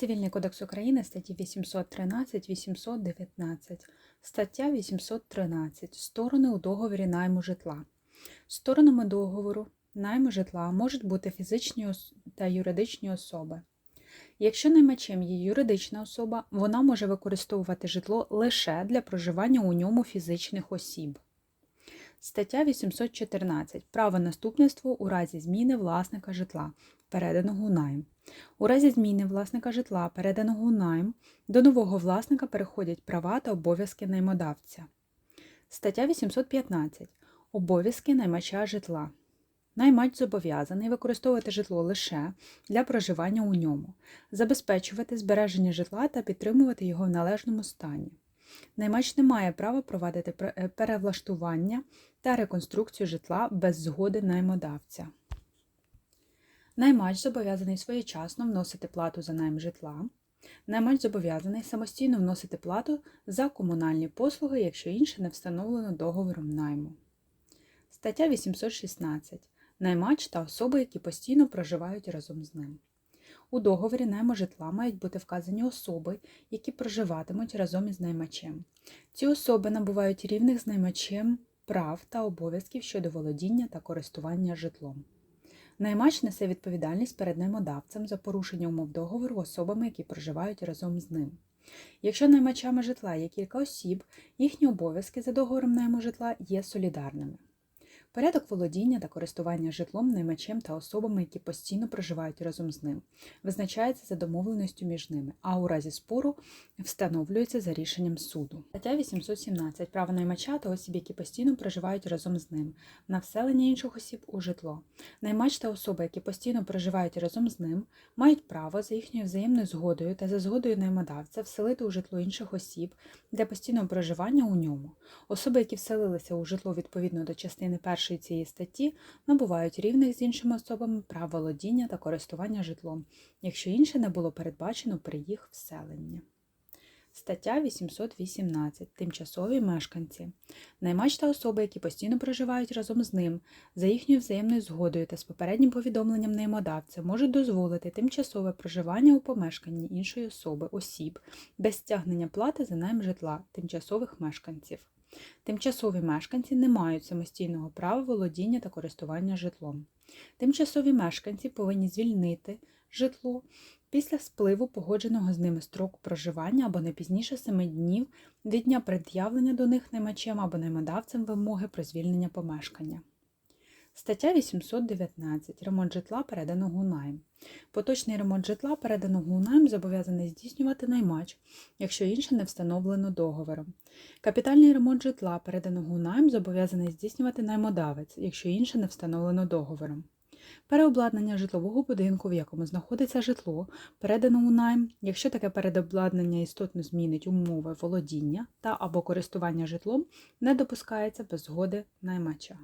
Цивільний кодекс України статті 813, 819, стаття 813. Сторони у договорі найму житла. Сторонами договору найму житла можуть бути фізичні та юридичні особи. Якщо наймачем є юридична особа, вона може використовувати житло лише для проживання у ньому фізичних осіб. Стаття 814. Право наступництва у разі зміни власника житла, переданого у найм. У разі зміни власника житла, переданого у найм, до нового власника переходять права та обов'язки наймодавця. Стаття 815. Обов'язки наймача житла. Наймач зобов'язаний використовувати житло лише для проживання у ньому, забезпечувати збереження житла та підтримувати його в належному стані. Наймач не має права провадити е, перевлаштування та реконструкцію житла без згоди наймодавця. Наймач зобов'язаний своєчасно вносити плату за найм житла. Наймач зобов'язаний самостійно вносити плату за комунальні послуги, якщо інше не встановлено договором найму. Стаття 816. Наймач та особи, які постійно проживають разом з ним. У договорі найму житла мають бути вказані особи, які проживатимуть разом із наймачем. Ці особи набувають рівних з наймачем прав та обов'язків щодо володіння та користування житлом. Наймач несе відповідальність перед наймодавцем за порушення умов договору особами, які проживають разом з ним. Якщо наймачами житла є кілька осіб, їхні обов'язки за договором найму житла є солідарними. Порядок володіння та користування житлом наймачем та особами, які постійно проживають разом з ним, визначається за домовленістю між ними, а у разі спору встановлюється за рішенням суду. Стаття 817. Право наймача та осіб, які постійно проживають разом з ним, на вселення інших осіб у житло. Наймач та особи, які постійно проживають разом з ним, мають право за їхньою взаємною згодою та за згодою наймодавця вселити у житло інших осіб для постійного проживання у ньому. Особи, які вселилися у житло відповідно до частини першої цієї статті, набувають рівних з іншими особами прав володіння та користування житлом, якщо інше не було передбачено при їх вселенні. Стаття 818. Тимчасові мешканці. Наймач та особи, які постійно проживають разом з ним, за їхньою взаємною згодою та з попереднім повідомленням наймодавця, можуть дозволити тимчасове проживання у помешканні іншої особи, осіб, без стягнення плати за найм житла тимчасових мешканців. Тимчасові мешканці не мають самостійного права володіння та користування житлом. Тимчасові мешканці повинні звільнити житло після спливу погодженого з ними строку проживання або не пізніше 7 днів від дня пред'явлення до них наймачем або наймодавцем вимоги про звільнення помешкання. Стаття 819. Ремонт житла, переданого найм. Поточний ремонт житла, переданого найм, зобов'язаний здійснювати наймач, якщо інше не встановлено договором. Капітальний ремонт житла, переданого найм, зобов'язаний здійснювати наймодавець, якщо інше не встановлено договором. Переобладнання житлового будинку, в якому знаходиться житло, передано у найм, якщо таке переобладнання істотно змінить умови володіння та або користування житлом, не допускається без згоди наймача.